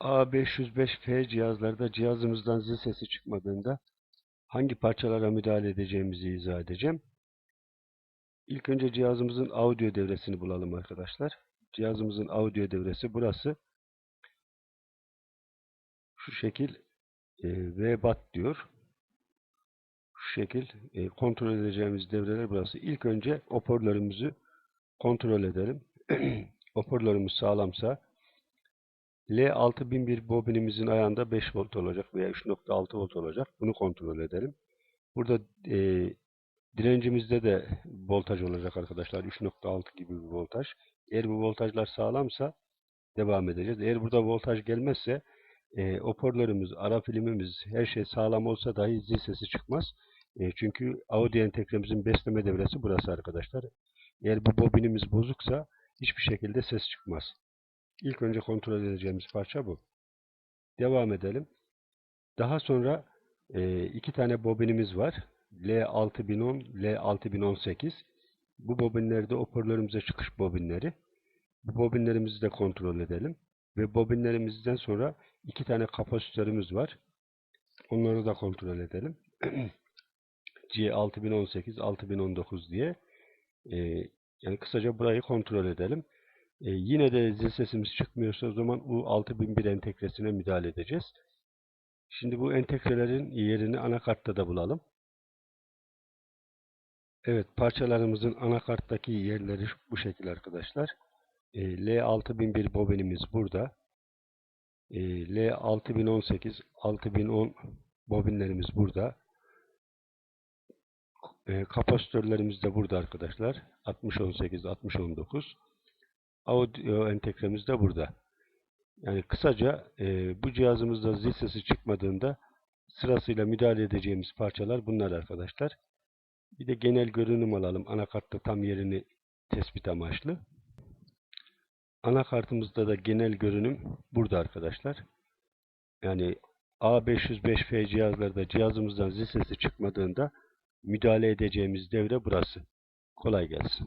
A505F cihazlarda cihazımızdan zil sesi çıkmadığında hangi parçalara müdahale edeceğimizi izah edeceğim. İlk önce cihazımızın audio devresini bulalım arkadaşlar. Cihazımızın audio devresi burası. Şu şekil e, VBAT diyor. Şu şekil e, kontrol edeceğimiz devreler burası. İlk önce hoparlörümüzü kontrol edelim. hoparlörümüz sağlamsa L6001 bobinimizin ayağında 5 volt olacak veya 3.6 volt olacak. Bunu kontrol edelim. Burada e, direncimizde de voltaj olacak arkadaşlar. 3.6 gibi bir voltaj. Eğer bu voltajlar sağlamsa devam edeceğiz. Eğer burada voltaj gelmezse e, hoparlörümüz, ara filmimiz her şey sağlam olsa dahi zil sesi çıkmaz. E, çünkü audio entegremizin besleme devresi burası arkadaşlar. Eğer bu bobinimiz bozuksa hiçbir şekilde ses çıkmaz. İlk önce kontrol edeceğimiz parça bu. Devam edelim. Daha sonra e, iki tane bobinimiz var. L6010, L6018. Bu bobinler de hoparlörümüze çıkış bobinleri. Bu bobinlerimizi de kontrol edelim. Ve bobinlerimizden sonra iki tane kapasitörümüz var. Onları da kontrol edelim. C6018, 6019 diye. E, yani kısaca burayı kontrol edelim. E, yine de zil sesimiz çıkmıyorsa o zaman U6001 entegresine müdahale edeceğiz. Şimdi bu entegrelerin yerini anakartta da bulalım. Evet parçalarımızın anakarttaki yerleri bu şekilde arkadaşlar. E, L6001 bobinimiz burada. E, L6018, 6010 bobinlerimiz burada. E, kapasitörlerimiz de burada arkadaşlar. 6018, 6019 audio entegremiz de burada. Yani kısaca e, bu cihazımızda zil sesi çıkmadığında sırasıyla müdahale edeceğimiz parçalar bunlar arkadaşlar. Bir de genel görünüm alalım. Anakartta tam yerini tespit amaçlı. Anakartımızda da genel görünüm burada arkadaşlar. Yani A505F cihazlarda cihazımızdan zil sesi çıkmadığında müdahale edeceğimiz devre burası. Kolay gelsin.